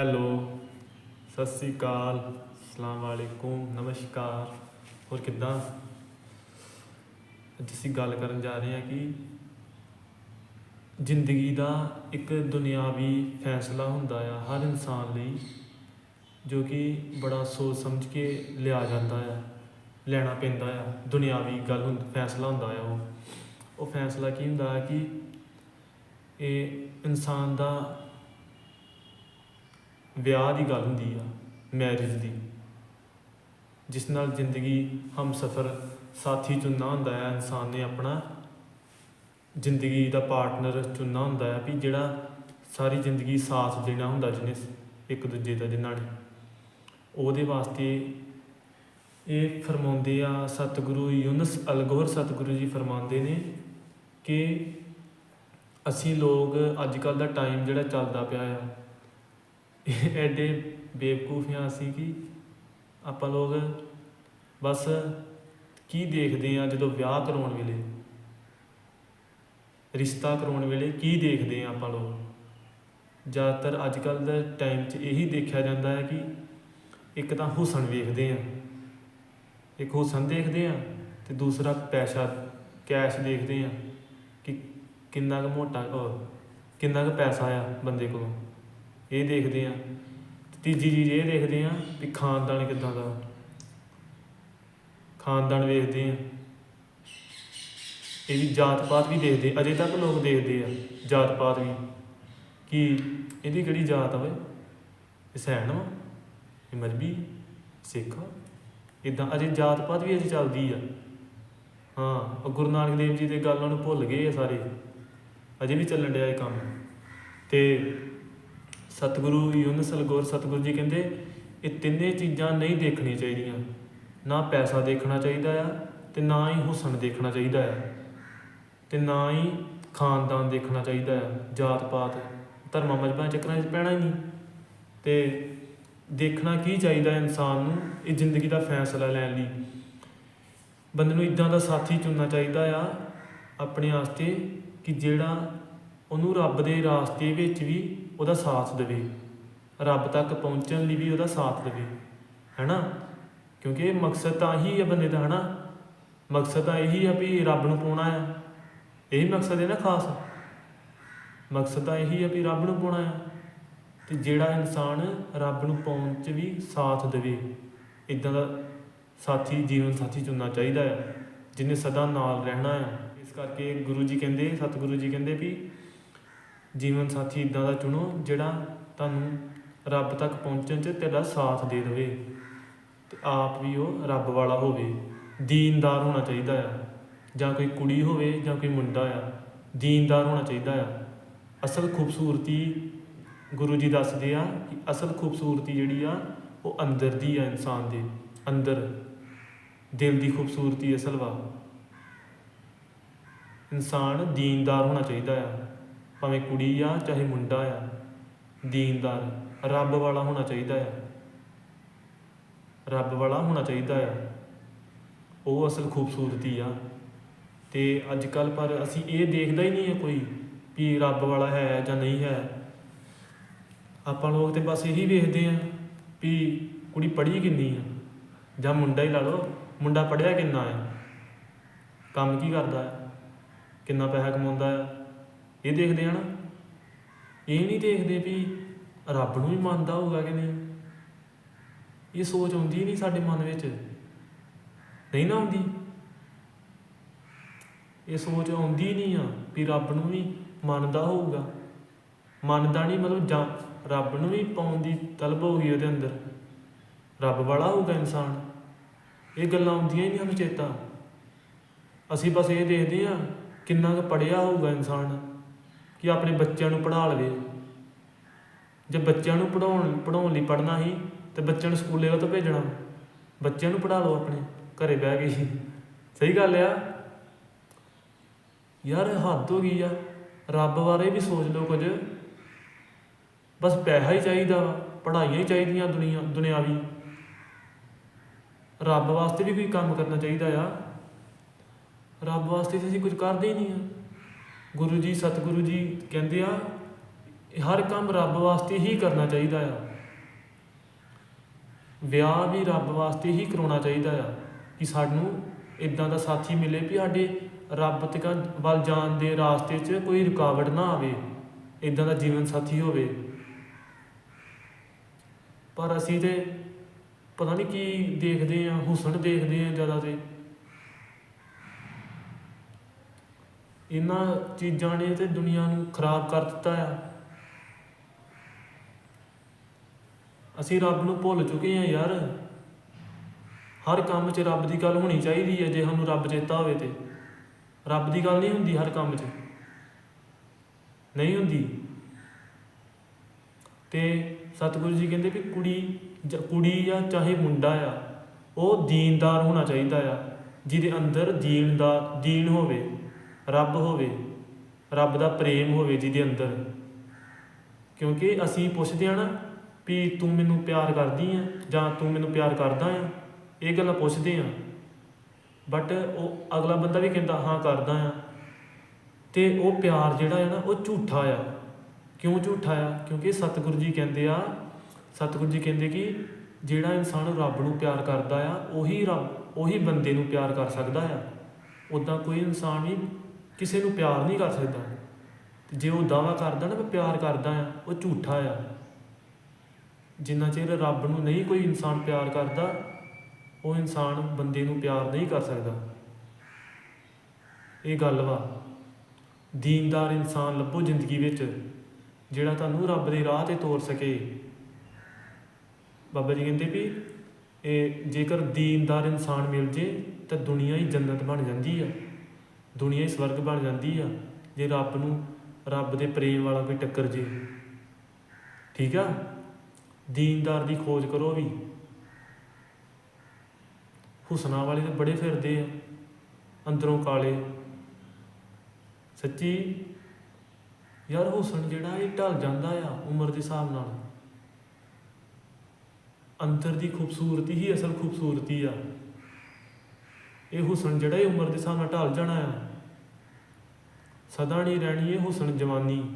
Hello, Sat Sri ਅਕਾਲ, ਅਸਲਾਮ ਵਾਲੇਕੁਮ, ਨਮਸਕਾਰ। ਹੋਰ ਕਿੱਦਾਂ? ਅੱਜ ਅਸੀਂ ਗੱਲ ਕਰਨ ਜਾ ਰਹੇ ਹਾਂ ਕਿ ਜ਼ਿੰਦਗੀ ਦਾ ਇੱਕ ਦੁਨਿਆਵੀ ਫੈਸਲਾ ਹੁੰਦਾ ਆ, ਹਰ ਇਨਸਾਨ ਲਈ, ਜੋ ਕਿ ਬੜਾ ਸੋਚ ਸਮਝ ਕੇ ਲਿਆ ਜਾਂਦਾ ਆ, ਲੈਣਾ ਪੈਂਦਾ ਆ। ਦੁਨਿਆਵੀ ਗੱਲ ਹੁੰਦੀ ਫੈਸਲਾ ਹੁੰਦਾ ਆ ਉਹ। ਉਹ ਫੈਸਲਾ ਕੀ ਹੁੰਦਾ ਹੈ ਕਿ ਇਹ ਇਨਸਾਨ ਦਾ ਵਿਆਹ ਦੀ ਗੱਲ ਹੁੰਦੀ ਆ ਮੈਰਿਜ ਦੀ। ਜਿਸ ਨਾਲ ਜ਼ਿੰਦਗੀ ਹਮਸਫਰ ਸਾਥੀ ਚੁਣਨਾ ਹੁੰਦਾ ਹੈ ਇਨਸਾਨ ਨੇ ਆਪਣਾ ਜ਼ਿੰਦਗੀ ਦਾ ਪਾਰਟਨਰ ਚੁਣਨਾ ਹੁੰਦਾ ਹੈ ਵੀ ਜਿਹੜਾ ਸਾਰੀ ਜ਼ਿੰਦਗੀ ਸਾਥ ਦੇਣਾ ਹੁੰਦਾ ਜਿਹਨੇ ਇੱਕ ਦੂਜੇ ਦਾ ਜਿਨ੍ਹਾਂ ਨੇ। ਉਹਦੇ ਵਾਸਤੇ ਇਹ ਫਰਮਾਉਂਦੇ ਆ, ਸਤਿਗੁਰੂ ਯੂਨਸ ਅਲਗੋਰ ਸਤਿਗੁਰੂ ਜੀ ਫਰਮਾਉਂਦੇ ਨੇ ਕਿ ਅਸੀਂ ਲੋਕ ਅੱਜ ਕੱਲ ਦਾ ਟਾਈਮ ਜਿਹੜਾ ਚੱਲਦਾ ਪਿਆ ਆ ਐਡੇ ਬੇਵਕੂਫ ਹਾਂ ਅਸੀਂ ਕਿ ਆਪਾਂ ਲੋਕ ਬਸ ਕੀ ਦੇਖਦੇ ਆ ਜਦੋਂ ਵਿਆਹ ਕਰਾਉਣ ਵੇਲੇ, ਰਿਸ਼ਤਾ ਕਰਾਉਣ ਵੇਲੇ ਕੀ ਦੇਖਦੇ ਆ ਆਪਾਂ ਲੋਕ? ਜ਼ਿਆਦਾਤਰ ਅੱਜ ਕੱਲ ਦੇ ਟਾਈਮ 'ਚ ਇਹੀ ਦੇਖਿਆ ਜਾਂਦਾ ਹੈ ਕਿ ਇੱਕ ਤਾਂ ਹੁਸਨ ਵੇਖਦੇ ਆ ਇੱਕ ਹੁਸਨ ਦੇਖਦੇ ਆ ਤੇ ਦੂਸਰਾ ਪੈਸਾ ਕੈਸ਼ ਦੇਖਦੇ ਆ ਕਿ ਕਿੰਨਾ ਕੁ ਮੋਟਾ, ਉਹ ਕਿੰਨਾ ਕੁ ਪੈਸਾ ਆ ਬੰਦੇ ਕੋਲ। ਇਹ ਦੇਖਦੇ ਆ ਤੀਜੀ ਚੀਜ਼ ਇਹ ਦੇਖਦੇ ਆ ਵੀ ਖਾਨਦਾਨ ਕਿੱਦਾਂ ਦਾ। ਖਾਨਦਾਨ ਵੇਖਦੇ ਆ ਇਹ ਵੀ ਜਾਤ ਪਾਤ ਵੀ ਦੇਖਦੇ ਅਜੇ ਤੱਕ ਲੋਕ ਦੇਖਦੇ ਆ ਜਾਤ ਪਾਤ ਵੀ। ਕਿ ਇਹਦੀ ਕਿਹੜੀ ਜਾਤ ਆ ਓਏ? ਇਹ ਸੈਣ ਵਾ ਇਹ ਮਜਬੀ? ਸਿੱਖ ਇਦਾਂ ਅਜੇ ਜਾਤ ਪਾਤ ਵੀ ਅਜੇ ਚੱਲਦੀ ਆ। ਹਾਂ, ਉਹ ਗੁਰੂ ਨਾਨਕ ਦੇਵ ਜੀ ਦੇ ਗੱਲਾਂ ਨੂੰ ਭੁੱਲ ਗਏ ਆ ਸਾਰੇ। ਅਜੇ ਵੀ ਚੱਲਣ ਡਿਆ ਇਹ ਕੰਮ। ਤੇ ਸਤਿਗੁਰੂ ਯੂਨਸ ਅਲਗੋਰ ਸਤਿਗੁਰੂ ਜੀ ਕਹਿੰਦੇ, ਇਹ ਤਿੰਨੇ ਚੀਜ਼ਾਂ ਨਹੀਂ ਦੇਖਣੀਆਂ ਚਾਹੀਦੀਆਂ। ਨਾ ਪੈਸਾ ਦੇਖਣਾ ਚਾਹੀਦਾ ਆ ਤੇ ਨਾ ਹੀ ਹੁਸਨ ਦੇਖਣਾ ਚਾਹੀਦਾ ਆ। ਤੇ ਨਾ ਹੀ ਖਾਨਦਾਨ ਦੇਖਣਾ ਚਾਹੀਦਾ ਆ, ਜਾਤ ਪਾਤ, ਧਰਮਾਂ ਮਜ਼ਬਾਂ ਚੱਕਰਾਂ 'ਚ ਪੈਣਾ ਹੀ ਨਹੀਂ। ਤੇ ਦੇਖਣਾ ਕੀ ਚਾਹੀਦਾ ਇਨਸਾਨ ਨੂੰ, ਇਹ ਜ਼ਿੰਦਗੀ ਦਾ ਫੈਸਲਾ ਲੈਣ ਲਈ। ਬੰਦੇ ਨੂੰ ਇਦਾਂ ਦਾ ਸਾਥੀ ਚੁਣਨਾ ਚਾਹੀਦਾ ਆ, ਆਪਣੇ ਵਾਸਤੇ ਕਿ ਜਿਹੜਾ ਉਹਨੂੰ ਰੱਬ ਦੇ ਰਾਸਤੇ ਵਿੱਚ ਵੀ ਉਹਦਾ ਸਾਥ ਦੇਵੇ। ਰੱਬ ਤੱਕ ਪਹੁੰਚਣ ਲਈ ਵੀ ਉਹਦਾ ਸਾਥ ਦੇਵੇ। ਹੈਨਾ? ਕਿਉਂਕਿ ਇਹ ਮਕਸਦ ਤਾਂ ਇਹੀ ਹੈ ਬੰਦੇ ਦਾ, ਹੈਨਾ? ਮਕਸਦ ਤਾਂ ਇਹੀ ਆ ਵੀ ਰੱਬ ਨੂੰ ਪਾਉਣਾ ਆ। ਇਹੀ ਮਕਸਦ ਹੈ ਨਾ ਖਾਸ। ਮਕਸਦ ਤਾਂ ਇਹੀ ਆ ਵੀ ਰੱਬ ਨੂੰ ਪਾਉਣਾ ਆ। ਤੇ ਜਿਹੜਾ ਇਨਸਾਨ ਰੱਬ ਨੂੰ ਪਾਉਣ 'ਚ ਵੀ ਸਾਥ ਦੇਵੇ, ਇਦਾਂ ਦਾ ਸਾਥੀ, ਜੀਵਨ ਸਾਥੀ ਚੁਣਨਾ ਚਾਹੀਦਾ ਆ ਜਿਹਨੇ ਸਦਾ ਨਾਲ ਰਹਿਣਾ ਆ। ਇਸ ਕਰਕੇ ਗੁਰੂ ਜੀ ਕਹਿੰਦੇ, ਸਤਿਗੁਰੂ ਜੀ ਕਹਿੰਦੇ ਵੀ ਜੀਵਨ ਸਾਥੀ ਇਦਾਂ ਦਾ ਚੁਣੋ ਜਿਹੜਾ ਤੁਹਾਨੂੰ ਰੱਬ ਤੱਕ ਪਹੁੰਚਣ 'ਚ ਤੇਰਾ ਸਾਥ ਦੇ ਦੇਵੇ ਤੇ ਆਪ ਵੀ ਉਹ ਰੱਬ ਵਾਲਾ ਹੋਵੇ, ਦੀਨਦਾਰ ਹੋਣਾ ਚਾਹੀਦਾ ਆ। ਜਾਂ ਕੋਈ ਕੁੜੀ ਹੋਵੇ ਜਾਂ ਕੋਈ ਮੁੰਡਾ ਆ, ਦੀਨਦਾਰ ਹੋਣਾ ਚਾਹੀਦਾ ਆ। ਅਸਲ ਖੂਬਸੂਰਤੀ ਗੁਰੂ ਜੀ ਦੱਸਦੇ ਆ ਕਿ ਅਸਲ ਖੂਬਸੂਰਤੀ ਜਿਹੜੀ ਆ, ਉਹ ਅੰਦਰ ਦੀ ਆ ਇਨਸਾਨ ਦੇ, ਅੰਦਰ। ਦਿਲ ਦੀ ਖੂਬਸੂਰਤੀ ਅਸਲ ਵਾ। ਇਨਸਾਨ ਦੀਨਦਾਰ ਹੋਣਾ ਚਾਹੀਦਾ ਆ। ਭਾਵੇਂ ਕੁੜੀ ਆ ਚਾਹੇ ਮੁੰਡਾ ਆ, ਦੀਨਦਾਰ, ਰੱਬ ਵਾਲਾ ਹੋਣਾ ਚਾਹੀਦਾ ਆ। ਰੱਬ ਵਾਲਾ ਹੋਣਾ ਚਾਹੀਦਾ ਆ। ਉਹ ਅਸਲ ਖੂਬਸੂਰਤੀ ਆ। ਤੇ ਅੱਜ ਕੱਲ ਪਰ ਅਸੀਂ ਇਹ ਦੇਖਦਾ ਹੀ ਨਹੀਂ ਹੈ ਕੋਈ ਵੀ ਰੱਬ ਵਾਲਾ ਹੈ ਜਾਂ ਨਹੀਂ ਹੈ। ਆਪਾਂ ਲੋਕ ਤੇ ਬਸ ਇਹੀ ਵੇਖਦੇ ਆ ਵੀ ਕੁੜੀ ਪੜ੍ਹੀ ਕਿੰਨੀ ਆ। ਜਾਂ ਮੁੰਡਾ ਹੀ ਲਾ ਲਓ, ਮੁੰਡਾ ਪੜ੍ਹਿਆ ਕਿੰਨਾ ਆ। ਕੰਮ ਕੀ ਕਰਦਾ ਆ? ਕਿੰਨਾ ਪੈਸਾ ਕਮਾਉਂਦਾ ਆ? ਇਹ ਦੇਖਦੇ ਹਨ ਇਹ ਨਹੀਂ ਦੇਖਦੇ ਵੀ ਰੱਬ ਨੂੰ ਵੀ ਮੰਨਦਾ ਹੋਊਗਾ ਕਿ ਨਹੀਂ। ਇਹ ਸੋਚ ਆਉਂਦੀ ਨਹੀਂ ਸਾਡੇ ਮਨ ਵਿੱਚ। ਨਹੀਂ ਨਾ ਆਉਂਦੀ। ਇਹ ਸੋਚ ਆਉਂਦੀ ਨਹੀਂ ਆ ਵੀ ਰੱਬ ਨੂੰ ਵੀ ਮੰਨਦਾ ਹੋਊਗਾ। ਮੰਨਦਾ ਨਹੀਂ ਮਤਲਬ ਜਾਂ ਰੱਬ ਨੂੰ ਵੀ ਪਾਉਣ ਦੀ ਤਲਬ ਹੋਊਗੀ ਉਹਦੇ ਅੰਦਰ। ਰੱਬ ਵਾਲਾ ਹੋਊਗਾ ਇਨਸਾਨ। ਇਹ ਗੱਲਾਂ ਆਉਂਦੀਆਂ ਹੀ ਨਹੀਂ ਸਾਨੂੰ ਚੇਤਾ। ਅਸੀਂ ਬਸ ਇਹ ਦੇਖਦੇ ਆ ਕਿੰਨਾ ਕੁ ਪੜਿਆ ਹੋਊਗਾ ਇਨਸਾਨ। ਕਿ ਆਪਣੇ ਬੱਚਿਆਂ ਨੂੰ ਪੜ੍ਹਾ ਲਵੇ। ਜੇ ਬੱਚਿਆਂ ਨੂੰ ਪੜਾਉਣ ਪੜਾਉਣ ਲਈ ਪੜਨਾ ਹੀ ਤੇ ਬੱਚਿਆਂ ਨੂੰ ਸਕੂਲੇ ਉਹ ਤੋਂ ਭੇਜਣਾ। ਬੱਚਿਆਂ ਨੂੰ ਪੜ੍ਹਾ ਲਓ ਆਪਣੇ, ਘਰੇ ਬਹਿ ਕੇ ਹੀ। ਸਹੀ ਗੱਲ ਆ। ਯਾਰ ਹੱਦ ਹੋ ਗਈ ਆ। ਰੱਬ ਬਾਰੇ ਵੀ ਸੋਚ ਲਓ ਕੁਝ। ਬਸ ਪੈਸਾ ਹੀ ਚਾਹੀਦਾ ਵਾ, ਪੜ੍ਹਾਈਆਂ ਹੀ ਚਾਹੀਦੀਆਂ ਦੁਨੀਆ, ਦੁਨਿਆਵੀ। ਰੱਬ ਵਾਸਤੇ ਵੀ ਕੋਈ ਕੰਮ ਕਰਨਾ ਚਾਹੀਦਾ ਆ। ਰੱਬ ਵਾਸਤੇ ਤਾਂ ਅਸੀਂ ਕੁਝ ਕਰਦੇ ਹੀ ਨਹੀਂ ਆ। ਗੁਰੂ ਜੀ, ਸਤਿਗੁਰੂ ਜੀ ਕਹਿੰਦੇ ਆ, ਹਰ ਕੰਮ ਰੱਬ ਵਾਸਤੇ ਹੀ ਕਰਨਾ ਚਾਹੀਦਾ ਆ। ਵਿਆਹ ਵੀ ਰੱਬ ਵਾਸਤੇ ਹੀ ਕਰਾਉਣਾ ਚਾਹੀਦਾ ਆ ਕਿ ਸਾਨੂੰ ਇਦਾਂ ਦਾ ਸਾਥੀ ਮਿਲੇ ਵੀ ਸਾਡੇ ਰੱਬ ਤੱਕ ਵੱਲ ਜਾਣ ਦੇ ਰਾਸਤੇ 'ਚ ਕੋਈ ਰੁਕਾਵਟ ਨਾ ਆਵੇ ਇਦਾਂ ਦਾ ਜੀਵਨ ਸਾਥੀ ਹੋਵੇ। ਪਰ ਅਸੀਂ ਤੇ ਪਤਾ ਨਹੀਂ ਕੀ ਦੇਖਦੇ ਆ, ਹੁਸਨ ਦੇਖਦੇ ਆ ਜ਼ਿਆਦਾ ਤੇ। ਇਹਨਾਂ ਚੀਜ਼ਾਂ ਨੇ ਤੇ ਦੁਨੀਆ ਨੂੰ ਖਰਾਬ ਕਰ ਦਿੱਤਾ ਆ। ਅਸੀਂ ਰੱਬ ਨੂੰ ਭੁੱਲ ਚੁੱਕੇ ਆ ਯਾਰ। ਹਰ ਕੰਮ 'ਚ ਰੱਬ ਦੀ ਗੱਲ ਹੋਣੀ ਚਾਹੀਦੀ ਹੈ ਜੇ ਸਾਨੂੰ ਰੱਬ ਚੇਤਾ ਹੋਵੇ ਤੇ। ਰੱਬ ਦੀ ਗੱਲ ਨਹੀਂ ਹੁੰਦੀ ਹਰ ਕੰਮ 'ਚ। ਨਹੀਂ ਹੁੰਦੀ। ਤੇ ਸਤਿਗੁਰੂ ਜੀ ਕਹਿੰਦੇ ਵੀ ਕੁੜੀ ਕੁੜੀ ਆ, ਚਾਹੇ ਮੁੰਡਾ ਆ, ਉਹ ਦੀਨਦਾਰ ਹੋਣਾ ਚਾਹੀਦਾ ਆ, ਜਿਹਦੇ ਅੰਦਰ ਦੀਨ ਦਾ ਦੀਨ ਹੋਵੇ। ਰੱਬ ਹੋਵੇ, ਰੱਬ ਦਾ ਪ੍ਰੇਮ ਹੋਵੇ ਜਿਹਦੇ ਅੰਦਰ। ਕਿਉਂਕਿ ਅਸੀਂ ਪੁੱਛਦੇ ਆ ਨਾ ਵੀ ਤੂੰ ਮੈਨੂੰ ਪਿਆਰ ਕਰਦੀ ਆ ਜਾਂ ਤੂੰ ਮੈਨੂੰ ਪਿਆਰ ਕਰਦਾ ਆ, ਇਹ ਗੱਲਾਂ ਪੁੱਛਦੇ ਆ। ਬਟ ਉਹ ਅਗਲਾ ਬੰਦਾ ਵੀ ਕਹਿੰਦਾ, ਹਾਂ, ਕਰਦਾ ਆ। ਤੇ ਉਹ ਪਿਆਰ ਜਿਹੜਾ ਹੈ ਨਾ, ਉਹ ਝੂਠਾ ਆ। ਕਿਉਂ ਝੂਠਾ ਆ? ਕਿਉਂਕਿ ਸਤਿਗੁਰੂ ਜੀ ਕਹਿੰਦੇ ਆ, ਸਤਿਗੁਰੂ ਜੀ ਕਹਿੰਦੇ ਕਿ ਜਿਹੜਾ ਇਨਸਾਨ ਰੱਬ ਨੂੰ ਪਿਆਰ ਕਰਦਾ ਆ, ਉਹੀ ਰੱਬ, ਉਹੀ ਬੰਦੇ ਨੂੰ ਪਿਆਰ ਕਰ ਸਕਦਾ ਆ। ਉਦਾਂ ਕੋਈ ਇਨਸਾਨ ਵੀ ਕਿਸੇ ਨੂੰ ਪਿਆਰ ਨਹੀਂ ਕਰ ਸਕਦਾ। ਤੇ ਜੇ ਉਹ ਦਾਵਾ ਕਰਦਾ ਨਾ, ਮੈਂ ਪਿਆਰ ਕਰਦਾ ਆ, ਉਹ ਝੂਠਾ ਆ। ਜਿੰਨਾ ਚਿਰ ਰੱਬ ਨੂੰ ਨਹੀਂ ਕੋਈ ਇਨਸਾਨ ਪਿਆਰ ਕਰਦਾ, ਉਹ ਇਨਸਾਨ ਬੰਦੇ ਨੂੰ ਪਿਆਰ ਨਹੀਂ ਕਰ ਸਕਦਾ। ਇਹ ਗੱਲ ਵਾ। ਦੀਨਦਾਰ ਇਨਸਾਨ ਲੱਭੋ ਜ਼ਿੰਦਗੀ ਵਿੱਚ, ਜਿਹੜਾ ਤੁਹਾਨੂੰ ਰੱਬ ਦੇ ਰਾਹ ਤੇ ਤੋਰ ਸਕੇ। ਬਾਬਾ ਜੀ ਕਹਿੰਦੇ ਵੀ, ਇਹ ਜੇਕਰ ਦੀਨਦਾਰ ਇਨਸਾਨ ਮਿਲ ਜੇ, ਤਾਂ ਦੁਨੀਆ ਹੀ ਜੰਨਤ ਬਣ ਜਾਂਦੀ ਆ। ਦੁਨੀਆ ਹੀ ਸਵਰਗ ਬਣ ਜਾਂਦੀ ਆ, ਜੇ ਰੱਬ ਨੂੰ, ਰੱਬ ਦੇ ਪ੍ਰੇਮ ਵਾਲਾ ਕੋਈ ਟੱਕਰ ਜੇ। ਠੀਕ ਆ? ਦੀਨਦਾਰ ਦੀ ਖੋਜ ਕਰੋ ਵੀ। ਹੁਸਨਾ ਵਾਲੇ ਤਾਂ ਬੜੇ ਫਿਰਦੇ ਆ, ਅੰਦਰੋਂ ਕਾਲੇ। ਸੱਚੀ, ਯਾਰ ਹੁਸਨ ਜਿਹੜਾ ਇਹ ਢਲ ਜਾਂਦਾ ਆ ਉਮਰ ਦੇ ਹਿਸਾਬ ਨਾਲ, ਅੰਦਰ ਦੀ ਖੂਬਸੂਰਤੀ ਹੀ ਅਸਲ ਖੂਬਸੂਰਤੀ ਆ। ਇਹ ਹੁਸਨ ਜਿਹੜਾ ਇਹ ਉਮਰ ਦੇ ਹਿਸਾਬ ਨਾਲ ਢਲ ਜਾਣਾ ਆ। ਸਦਾ ਨਹੀਂ ਰਹਿਣੀ ਇਹ ਹੁਸਨ ਜਵਾਨੀ।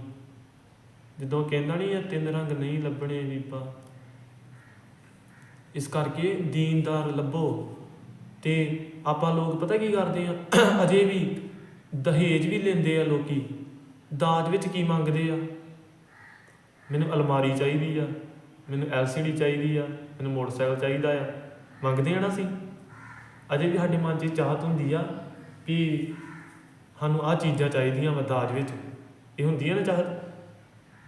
ਜਦੋਂ ਕਹਿੰਦਾ ਨਹੀਂ, ਇਹ ਤਿੰਨ ਰੰਗ ਨਹੀਂ ਲੱਭਣੇ ਬੀਬਾ। ਇਸ ਕਰਕੇ ਦੀਨਦਾਰ ਲੱਭੋ। ਤੇ ਆਪਾਂ ਲੋਕ ਪਤਾ ਕੀ ਕਰਦੇ ਆ? ਅਜੇ ਵੀ ਦਹੇਜ ਵੀ ਲੈਂਦੇ ਆ ਲੋਕੀ। ਦਾਜ ਵਿੱਚ ਕੀ ਮੰਗਦੇ ਆ? ਮੈਨੂੰ ਅਲਮਾਰੀ ਚਾਹੀਦੀ ਆ, ਮੈਨੂੰ ਐਲਸੀਡੀ ਚਾਹੀਦੀ ਆ, ਮੈਨੂੰ ਮੋਟਰਸਾਈਕਲ ਚਾਹੀਦਾ ਆ। ਮੰਗਦੇ ਆ ਨਾ ਅਸੀਂ? ਅਜੇ ਵੀ ਸਾਡੇ ਮਨ 'ਚ ਚਾਹਤ ਹੁੰਦੀ ਆ ਕਿ ਸਾਨੂੰ ਆਹ ਚੀਜ਼ਾਂ ਚਾਹੀਦੀਆਂ ਵਾ ਦਾਜ ਵਿੱਚ। ਇਹ ਹੁੰਦੀ ਆ ਨਾ ਚਾਹਤ?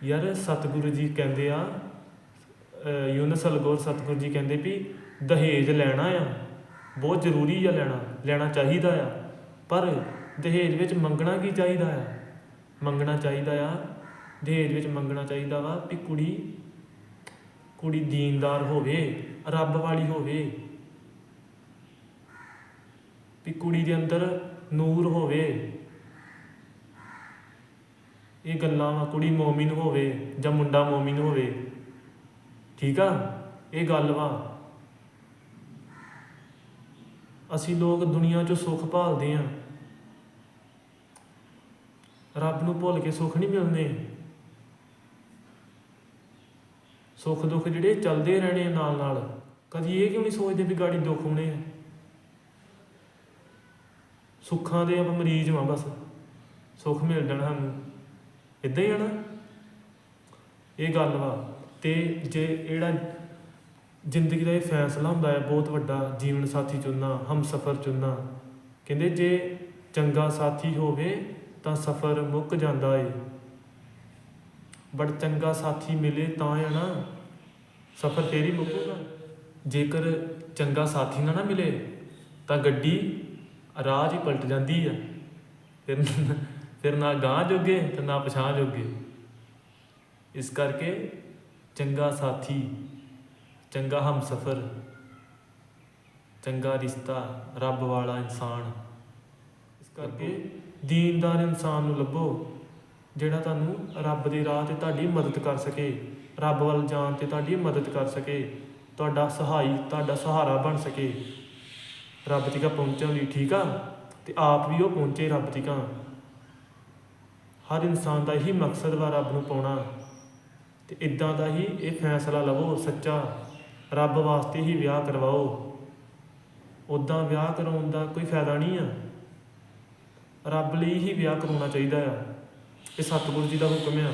ਯਾਰ ਸਤਿਗੁਰੂ ਜੀ ਕਹਿੰਦੇ ਆ, ਅਹ ਯੂਨਸ ਅਲਗੋਰ ਸਤਿਗੁਰੂ ਜੀ ਕਹਿੰਦੇ ਵੀ ਦਹੇਜ ਲੈਣਾ ਆ, ਬਹੁਤ ਜ਼ਰੂਰੀ ਆ ਲੈਣਾ ਲੈਣਾ ਚਾਹੀਦਾ ਆ। ਪਰ ਦਹੇਜ ਵਿੱਚ ਮੰਗਣਾ ਕੀ ਚਾਹੀਦਾ ਆ? ਮੰਗਣਾ ਚਾਹੀਦਾ ਆ, ਦਹੇਜ ਵਿੱਚ ਮੰਗਣਾ ਚਾਹੀਦਾ ਵਾ ਵੀ ਕੁੜੀ ਕੁੜੀ ਦੀਨਦਾਰ ਹੋਵੇ, ਰੱਬ ਵਾਲੀ ਹੋਵੇ। ਵੀ ਕੁੜੀ ਦੇ ਅੰਦਰ ਨੂਰ ਹੋਵੇ। ਇਹ ਗੱਲਾਂ ਵਾ, ਕੁੜੀ ਮੂਮਿਨ ਹੋਵੇ ਜਾਂ ਮੁੰਡਾ ਮੂਮਿਨ ਹੋਵੇ। ਠੀਕ ਆ? ਇਹ ਗੱਲ ਵਾ। ਅਸੀਂ ਲੋਕ ਦੁਨੀਆ 'ਚ ਸੁੱਖ ਭਾਲਦੇ ਆਂ। ਰੱਬ ਨੂੰ ਭੁੱਲ ਕੇ ਸੁੱਖ ਨਹੀਂ ਮਿਲਦੇ। ਸੁੱਖ ਦੁੱਖ ਜਿਹੜੇ ਚੱਲਦੇ ਰਹਿਣੇ ਆ ਨਾਲ ਨਾਲ ਕਦੀ ਇਹ ਕਿਉਂ ਨਹੀਂ ਸੋਚਦੇ ਵੀ ਗਾੜੀ ਦੁੱਖ ਹੋਣੇ ਆ? ਸੁੱਖਾਂ ਦੇ ਆਪਾਂ ਮਰੀਜ਼ ਵਾਂ ਬਸ। ਸੁੱਖ ਮਿਲ ਜਾਣਾ ਸਾਨੂੰ। ਇਦਾਂ ਹੀ ਆ ਨਾ। ਇਹ ਗੱਲ ਵਾ। ਤੇ ਜੇ ਜਿਹੜਾ ਜ਼ਿੰਦਗੀ ਦਾ ਇਹ ਫੈਸਲਾ ਹੁੰਦਾ ਹੈ, ਬਹੁਤ ਵੱਡਾ ਜੀਵਨ ਸਾਥੀ ਚੁਣਨਾ ਹਮਸਫਰ ਚੁਣਨਾ। ਕਹਿੰਦੇ ਜੇ ਚੰਗਾ ਸਾਥੀ ਹੋਵੇ, ਤਾਂ ਸਫਰ ਮੁੱਕ ਜਾਂਦਾ ਏ। ਬਟ ਚੰਗਾ ਸਾਥੀ ਮਿਲੇ ਤਾਂ ਹੈ ਨਾ, ਸਫਰ ਤੇਰੀ ਹੀ ਮੁੱਕੂਗਾ। ਜੇਕਰ ਚੰਗਾ ਸਾਥੀ ਨਾ ਨਾ ਮਿਲੇ, ਤਾਂ ਗੱਡੀ 'ਚ ਹੀ ਪਲਟ ਜਾਂਦੀ ਆ। ਫਿਰ ਫਿਰ ਨਾ ਗਾਂ ਜੋਗੇ ਤੇ ਨਾ ਪਛਾਣ ਜੋਗੇ। ਇਸ ਕਰਕੇ ਚੰਗਾ ਸਾਥੀ ਚੰਗਾ ਹਮਸਫਰ ਚੰਗਾ ਰਿਸ਼ਤਾ ਰੱਬ ਵਾਲਾ ਇਨਸਾਨ। ਇਸ ਕਰਕੇ ਦੀਨਦਾਰ ਇਨਸਾਨ ਨੂੰ ਲੱਭੋ ਜਿਹੜਾ ਤੁਹਾਨੂੰ ਰੱਬ ਦੀ ਰਾਹ ਤੇ ਤੁਹਾਡੀ ਮਦਦ ਕਰ ਸਕੇ ਰੱਬ ਵੱਲ ਜਾਣ ਤੇ ਤੁਹਾਡੀ ਮਦਦ ਕਰ ਸਕੇ ਤੁਹਾਡਾ ਸਹਾਈ ਤੁਹਾਡਾ ਸਹਾਰਾ ਬਣ ਸਕੇ। ਰੱਬ ਤੀਕਾ ਪਹੁੰਚਣ ਲਈ ਠੀਕ ਆ ਤੇ ਆਪ ਵੀ ਉਹ ਪਹੁੰਚੇ ਰੱਬ ਤੀਕਾ। ਹਰ ਇਨਸਾਨ ਦਾ ਇਹੀ ਮਕਸਦ ਵਾ ਰੱਬ ਨੂੰ ਪਾਉਣਾ। ਤੇ ਇਦਾਂ ਦਾ ਹੀ ਇਹ ਫੈਸਲਾ ਲਵੋ ਸੱਚਾ। ਰੱਬ ਵਾਸਤੇ ਹੀ ਵਿਆਹ ਕਰਵਾਓ। ਉਦਾਂ ਵਿਆਹ ਕਰਾਉਣ ਦਾ ਕੋਈ ਫਾਇਦਾ ਨਹੀਂ ਆ। ਰੱਬ ਲਈ ਹੀ ਵਿਆਹ ਕਰਾਉਣਾ ਚਾਹੀਦਾ ਆ। ਇਹ ਸਤਿਗੁਰੂ ਜੀ ਦਾ ਹੁਕਮ ਆ।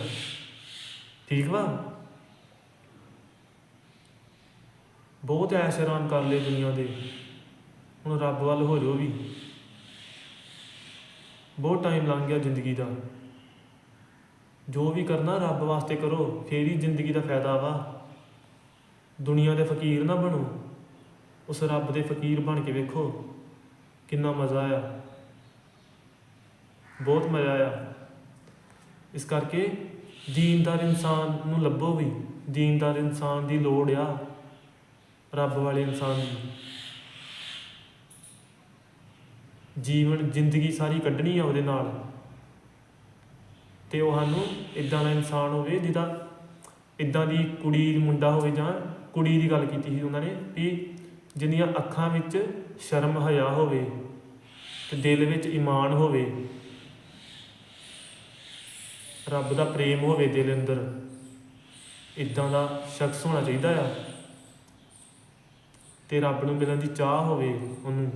ਠੀਕ ਵਾ? ਬਹੁਤ ਐਸ਼ ਆਰਾਮ ਕਰ ਲਏ ਦੁਨੀਆ ਦੇ। ਹੁਣ ਰੱਬ ਵੱਲ ਹੋ ਜਾਓ ਵੀ। ਬਹੁਤ ਟਾਈਮ ਲੰਘ ਗਿਆ ਜ਼ਿੰਦਗੀ ਦਾ। ਜੋ ਵੀ ਕਰਨਾ ਰੱਬ ਵਾਸਤੇ ਕਰੋ, ਫੇਰ ਹੀ ਜ਼ਿੰਦਗੀ ਦਾ ਫਾਇਦਾ ਵਾ। ਦੁਨੀਆ ਦੇ ਫਕੀਰ ਨਾ ਬਣੋ। ਉਸ ਰੱਬ ਦੇ ਫਕੀਰ ਬਣ ਕੇ ਵੇਖੋ, ਕਿੰਨਾ ਮਜ਼ਾ ਆ ਬਹੁਤ ਮਜ਼ਾ ਆਇਆ। ਇਸ ਕਰਕੇ ਦੀਨਦਾਰ ਇਨਸਾਨ ਨੂੰ ਲੱਭੋ ਵੀ। ਦੀਨਦਾਰ ਇਨਸਾਨ ਦੀ ਲੋੜ ਆ। ਰੱਬ ਵਾਲੇ ਇਨਸਾਨ ਦੀ। ਜੀਵਨ, ਜ਼ਿੰਦਗੀ ਸਾਰੀ ਕੱਢਣੀ ਆ ਉਹਦੇ ਨਾਲ। ਤੇ ਉਹ ਸਾਨੂੰ ਇਦਾਂ ਦਾ ਇਨਸਾਨ ਹੋਵੇ ਜਿਹਦਾ ਇਦਾਂ ਦੀ ਕੁੜੀ, ਮੁੰਡਾ ਹੋਵੇ ਜਾਂ ਕੁੜੀ ਦੀ ਗੱਲ ਕੀਤੀ ਸੀ ਉਹਨਾਂ ਨੇ ਵੀ ਜਿੰਨੀਆਂ ਅੱਖਾਂ ਵਿੱਚ ਸ਼ਰਮ ਹਯਾ ਹੋਵੇ ਤੇ ਦਿਲ ਵਿੱਚ ਈਮਾਨ ਹੋਵੇ, ਰੱਬ ਦਾ ਪ੍ਰੇਮ ਹੋਵੇ ਦਿਲ ਅੰਦਰ ਇਦਾਂ ਦਾ ਸ਼ਖਸ ਹੋਣਾ ਚਾਹੀਦਾ ਆ। ਤੇ ਰੱਬ ਨੂੰ ਮਿਲਣ ਦੀ ਚਾਹ ਹੋਵੇ ਉਹਨੂੰ।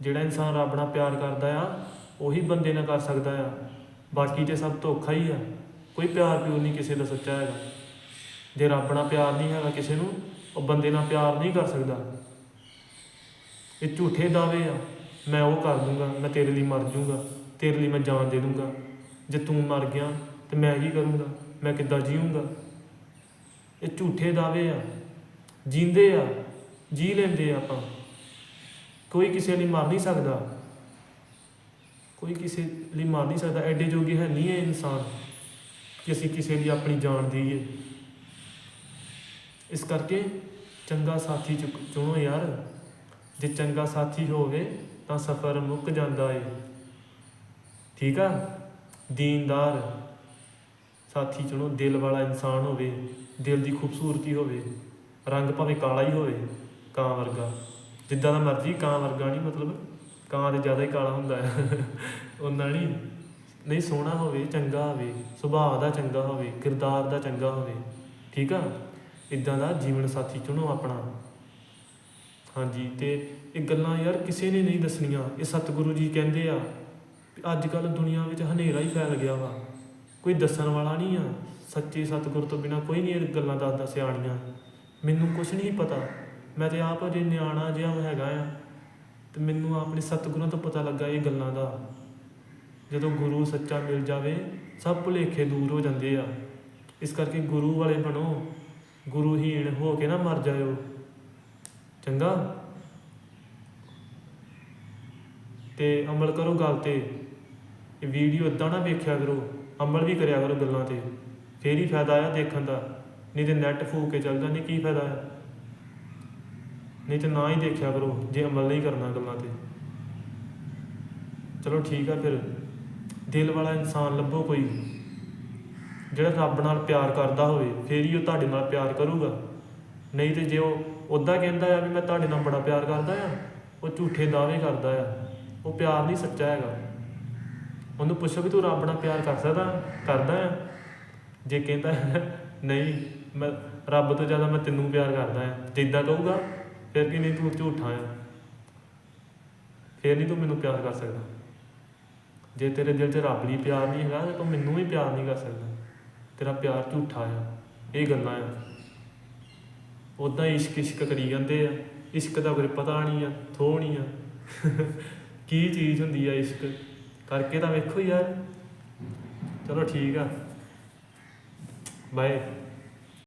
ਜਿਹੜਾ ਇਨਸਾਨ ਰੱਬ ਨਾਲ ਪਿਆਰ ਕਰਦਾ ਆ, ਉਹੀ ਬੰਦੇ ਨਾਲ ਕਰ ਸਕਦਾ ਆ। ਬਾਕੀ ਤੇ ਸਭ ਧੋਖਾ ਹੀ ਆ। ਕੋਈ ਪਿਆਰ ਪਿਓ ਨਹੀਂ ਕਿਸੇ ਦਾ ਸੱਚਾ ਹੈਗਾ। ਜੇ ਰੱਬ ਨਾਲ ਪਿਆਰ ਨਹੀਂ ਹੈਗਾ ਕਿਸੇ ਨੂੰ, ਉਹ ਬੰਦੇ ਨਾਲ ਪਿਆਰ ਨਹੀਂ ਕਰ ਸਕਦਾ। ਇਹ ਝੂਠੇ ਦਾਅਵੇ ਆ। ਮੈਂ ਉਹ ਕਰ ਦੂੰਗਾ, ਮੈਂ ਤੇਰੇ ਲਈ ਮਰ ਜੂੰਗਾ, ਤੇਰੇ ਲਈ ਮੈਂ ਜਾਨ ਦੇ ਦੂੰਗਾ। ਜੇ ਤੂੰ ਮਰ ਗਿਆ, ਤੇ ਮੈਂ ਕੀ ਕਰੂੰਗਾ? ਮੈਂ ਕਿੱਦਾਂ ਜੀਊਂਗਾ? ਇਹ ਝੂਠੇ ਦਾਅਵੇ ਆ। ਜੀਂਦੇ ਆ, ਜੀ ਲੈਂਦੇ ਆ ਆਪਾਂ। ਕੋਈ ਕਿਸੇ ਲਈ ਮਰ ਨਹੀਂ ਸਕਦਾ। ਕੋਈ ਕਿਸੇ ਲਈ ਮਰ ਨਹੀਂ ਸਕਦਾ। ਐਡੇ ਜੋਗੇ ਹੈ ਨਹੀਂ ਹੈ ਇਨਸਾਨ ਕਿ ਅਸੀਂ ਕਿਸੇ ਲਈ ਆਪਣੀ ਜਾਨ ਦੇਈਏ। ਇਸ ਕਰਕੇ ਚੰਗਾ ਸਾਥੀ ਚੁ- ਚੁਣੋ ਯਾਰ। ਜੇ ਚੰਗਾ ਸਾਥੀ ਹੋਵੇ ਤਾਂ ਸਫ਼ਰ ਮੁੱਕ ਜਾਂਦਾ ਏ। ਠੀਕ ਆ? ਦੀਨਦਾਰ ਸਾਥੀ ਚੁਣੋ। ਦਿਲ ਵਾਲਾ ਇਨਸਾਨ ਹੋਵੇ। ਦਿਲ ਦੀ ਖੂਬਸੂਰਤੀ ਹੋਵੇ। ਰੰਗ ਭਾਵੇਂ ਕਾਲਾ ਹੀ ਹੋਵੇ। ਕਾਂ ਵਰਗਾ। ਜਿੱਦਾਂ ਦਾ ਮਰਜ਼ੀ, ਕਾਂ ਵਰਗਾ ਨਹੀਂ ਮਤਲਬ। ਕਾਂ ਤੇ ਜ਼ਿਆਦਾ ਹੀ ਕਾਲਾ ਹੁੰਦਾ ਹੈ। ਉਹਨਾਂ ਨਹੀਂ ਨਹੀਂ ਸੋਹਣਾ ਹੋਵੇ, ਚੰਗਾ ਹੋਵੇ, ਸੁਭਾਅ ਦਾ ਚੰਗਾ ਹੋਵੇ, ਕਿਰਦਾਰ ਦਾ ਚੰਗਾ ਹੋਵੇ, ਠੀਕ ਆ? ਇਦਾਂ ਦਾ ਜੀਵਨ ਸਾਥੀ ਚੁਣੋ ਆਪਣਾ। ਹਾਂਜੀ, ਤੇ ਇਹ ਗੱਲਾਂ ਯਾਰ ਕਿਸੇ ਨੇ ਨਹੀਂ ਦੱਸਣੀਆਂ। ਇਹ ਸਤਿਗੁਰੂ ਜੀ ਕਹਿੰਦੇ ਆ ਅੱਜ ਕੱਲ ਦੁਨੀਆ ਵਿੱਚ ਹਨੇਰਾ ਹੀ ਫੈਲ ਗਿਆ ਵਾ। ਕੋਈ ਦੱਸਣ ਵਾਲਾ ਨਹੀਂ ਆ। ਸੱਚੇ ਸਤਿਗੁਰ ਤੋਂ ਬਿਨਾ ਕੋਈ ਨਹੀਂ ਇਹ ਗੱਲਾਂ ਦੱਸਦਾ ਸਿਆਣੀਆਂ। ਮੈਨੂੰ ਕੁਝ ਨਹੀਂ ਪਤਾ। ਮੈਂ ਤੇ ਆਪ ਅਜੇ ਨਿਆਣਾ ਜਿਹਾ ਹੈਗਾ ਆ, ਤੇ ਮੈਨੂੰ ਆਪਣੇ ਸਤਿਗੁਰਾਂ ਤੋਂ ਪਤਾ ਲੱਗਾ ਇਹ ਗੱਲਾਂ ਦਾ। ਜਦੋਂ ਗੁਰੂ ਸੱਚਾ ਮਿਲ ਜਾਵੇ, ਸਭ ਭੁਲੇਖੇ ਦੂਰ ਹੋ ਜਾਂਦੇ ਆ। ਇਸ ਕਰਕੇ ਗੁਰੂ ਵਾਲੇ ਬਣੋ ਗੁਰੂਹੀਣ ਹੋ ਕੇ ਨਾ ਮਰ ਜਾਇਓ। ਚੰਗਾ? ਤੇ ਅਮਲ ਕਰੋ ਗੱਲ ਤੇ। ਇਹ ਵੀਡੀਓ ਇਦਾਂ ਨਾ ਵੇਖਿਆ ਕਰੋ, ਅਮਲ ਵੀ ਕਰਿਆ ਕਰੋ ਗੱਲਾਂ ਤੇ। ਫੇਰ ਹੀ ਫਾਇਦਾ ਆ ਦੇਖਣ ਦਾ, ਨਹੀਂ ਤੇ ਨੈਟ ਫੂਕ ਕੇ ਚੱਲ ਜਾਂਦੇ ਕੀ ਫਾਇਦਾ ਆ? ਨਹੀਂ ਤੇ ਨਾ ਹੀ ਦੇਖਿਆ ਕਰੋ, ਜੇ ਅਮਲ ਨਹੀਂ ਕਰਨਾ ਗੱਲਾਂ ਤੇ। ਚਲੋ ਠੀਕ ਆ ਫਿਰ। ਦਿਲ ਵਾਲਾ ਇਨਸਾਨ ਲੱਭੋ ਕੋਈ। ਜਿਹੜਾ ਰੱਬ ਨਾਲ ਪਿਆਰ ਕਰਦਾ ਹੋਵੇ, ਫੇਰ ਹੀ ਉਹ ਤੁਹਾਡੇ ਨਾਲ ਪਿਆਰ ਕਰੂਗਾ। ਨਹੀਂ ਤੇ ਜੇ ਉਹ ਉਦਾਂ ਕਹਿੰਦਾ ਆ ਵੀ ਮੈਂ ਤੁਹਾਡੇ ਨਾਲ ਬੜਾ ਪਿਆਰ ਕਰਦਾ ਆ, ਉਹ ਝੂਠੇ ਦਾਅਵੇ ਕਰਦਾ ਆ। ਉਹ ਪਿਆਰ ਨਹੀਂ ਸੱਚਾ ਹੈਗਾ। ਉਹਨੂੰ ਪੁੱਛੋ ਵੀ ਤੂੰ ਰੱਬ ਨਾਲ ਪਿਆਰ ਕਰ ਸਕਦਾ, ਕਰਦਾ ਆ? ਜੇ ਕਹਿੰਦਾ, ਨਹੀਂ, ਮੈਂ, ਰੱਬ ਤੋਂ ਜ਼ਿਆਦਾ ਮੈਂ ਤੈਨੂੰ ਪਿਆਰ ਕਰਦਾ ਆ। ਜਿੱਦਾਂ ਕਹੂਗਾ ਫਿਰ ਕਿ ਨਹੀਂ ਤੂੰ ਝੂਠਾ ਆ? ਫਿਰ ਨਹੀਂ ਤੂੰ ਮੈਨੂੰ ਪਿਆਰ ਕਰ ਸਕਦਾ। ਜੇ ਤੇਰੇ ਦਿਲ 'ਚ ਰੱਬ ਲਈ ਪਿਆਰ ਨਹੀਂ ਹੈਗਾ, ਤਾਂ ਤੂੰ ਮੈਨੂੰ ਵੀ ਪਿਆਰ ਨਹੀਂ ਕਰ ਸਕਦਾ। ਤੇਰਾ ਪਿਆਰ ਝੂਠਾ ਆ। ਇਹ ਗੱਲਾਂ ਆ। ਉਦਾਂ ਇਸ਼ਕ ਇਸ਼ਕ ਕਰੀ ਜਾਂਦੇ ਆ। ਇਸ਼ਕ ਦਾ ਕੋਈ ਪਤਾ ਨਹੀਂ ਆ ਥੋ ਨਹੀਂ ਆ। ਕੀ ਚੀਜ਼ ਹੁੰਦੀ ਆ ਇਸ਼ਕ? ਕਰਕੇ ਤਾਂ ਵੇਖੋ ਯਾਰ। ਚਲੋ ਠੀਕ ਆ। ਬਾਏ।